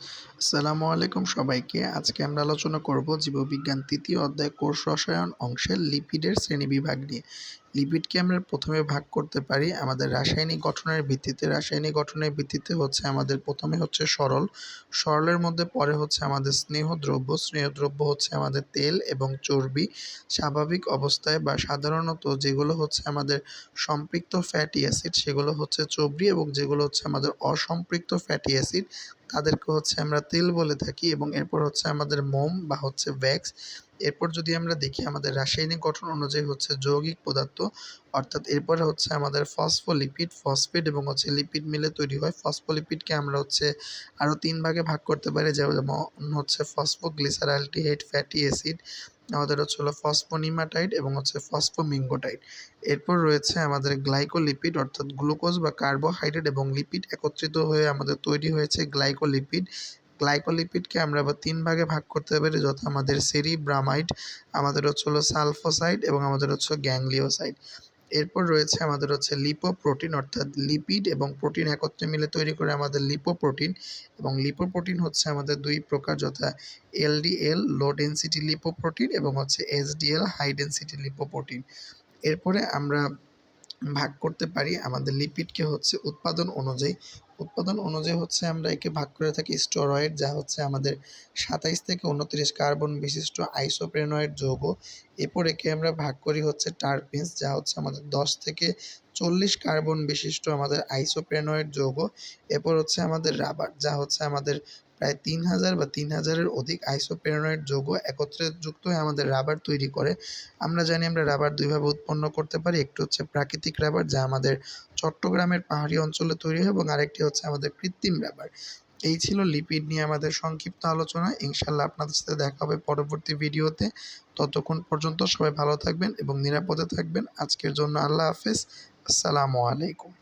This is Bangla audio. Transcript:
আসসালামু আলাইকুম সবাইকে। আজকে আমরা আলোচনা করব জীববিজ্ঞান তৃতীয় অধ্যায় কোষ রসায়ন অংশের লিপিডের শ্রেণীবিভাগ নিয়ে। লিপিডকে আমরা প্রথমে ভাগ করতে পারি। আমাদের রাসায়নিক গঠনের ভিত্তিতে। রাসায়নিক গঠনের ভিত্তিতে হচ্ছে আমাদের প্রথমে হচ্ছে সরল। সরলের মধ্যে পরে হচ্ছে আমাদের স্নেহদ্রব্য স্নেহদ্রব্য হচ্ছে আমাদের তেল এবং চর্বি। স্বাভাবিক অবস্থায় বা সাধারণত যেগুলো হচ্ছে আমাদের সম্পৃক্ত ফ্যাটি অ্যাসিড, সেগুলো হচ্ছে চর্বি এবং যেগুলো হচ্ছে আমাদের অসম্পৃক্ত ফ্যাটি অ্যাসিড তাদেরকে হচ্ছে আমরা তেল বলে থাকি এবং এরপর হচ্ছে আমাদের মোম বা হচ্ছে ভ্যাক্স এরপর যদি আমরা দেখি আমাদের রাসায়নিক গঠন অনুযায়ী হচ্ছে যৌগিক পদার্থ, অর্থাৎ এরপর হচ্ছে আমাদের ফসফোলিপিড, ফসফেট এবং হচ্ছে লিপিড মিলে তৈরি হয়। ফসফোলিপিডকে আমরা হচ্ছে আরও তিন ভাগে ভাগ করতে পারি, যেমন হচ্ছে ফসফোগ্লিসারালটিহাইড ফ্যাটি অ্যাসিড আমাদের হচ্ছে হলো ফসফোনিমাটাইড এবং হচ্ছে ফসফোমিঙ্গোটাইড এরপর রয়েছে আমাদের গ্লাইকোলিপিড অর্থাৎ গ্লুকোজ বা কার্বোহাইড্রেট এবং লিপিড একত্রিত হয়ে আমাদের তৈরি হয়েছে গ্লাইকোলিপিড গ্লাইকোলিপিডকে আমরা আবার তিন ভাগে ভাগ করতে পারি, যথা আমাদের সেরিব্রামাইড আমাদের হচ্ছে হলো সালফোসাইড এবং আমাদের হচ্ছে গ্যাংলিওসাইড এরপর রয়েছে আমাদের হচ্ছে লিপোপ্রোটিন, অর্থাৎ লিপিড এবং প্রোটিন একত্রে মিলে তৈরি করে আমাদের লিপোপ্রোটিন এবং লিপোপ্রোটিন হচ্ছে আমাদের দুই প্রকার যথা এলডিএল, লো ডেন্সিটি লিপোপ্রোটিন এবং হচ্ছে এসডিএল, হাই ডেন্সিটি লিপোপ্রোটিন। এরপরে আমরা ভাগ করতে পারি আমাদের লিপিডকে হচ্ছে উৎপাদন অনুযায়ী উৎপাদন অনুযায়ী হচ্ছে আমরা একে ভাগ করে থাকি স্টোরয়েড, যা হচ্ছে আমাদের সাতাইশ থেকে উনত্রিশ কার্বন বিশিষ্ট আইসোপ্রেনয়েড যৌগ। এরপর একে আমরা ভাগ করি হচ্ছে টার্পিন্স, যা হচ্ছে আমাদের দশ থেকে চল্লিশ কার্বন বিশিষ্ট আমাদের আইসোপ্রেনয়েড যৌগ। এরপর হচ্ছে আমাদের রাবার, যা হচ্ছে আমাদের প্রায় তিন হাজার বা তিন হাজারের অধিক আইসোপ্রেনয়েড যৌগ একত্রে যুক্ত হয়ে আমাদের রাবার তৈরি করে। আমরা জানি আমরা রাবার দুইভাবে উৎপন্ন করতে পারি। একটি হচ্ছে প্রাকৃতিক রাবার, যা আমাদের চট্টগ্রামের পাহাড়ি অঞ্চলে তৈরি হয়, এবং আরেকটি হচ্ছে আমাদের কৃত্রিম রাবার। এই ছিল লিপিড নিয়ে আমাদের সংক্ষিপ্ত আলোচনা। ইনশাল্লাহ আপনাদের সাথে দেখা হবে পরবর্তী ভিডিওতে। ততক্ষণ পর্যন্ত সবাই ভালো থাকবেন এবং নিরাপদে থাকবেন। আজকের জন্য আল্লাহ হাফেজ। আসসালামু আলাইকুম।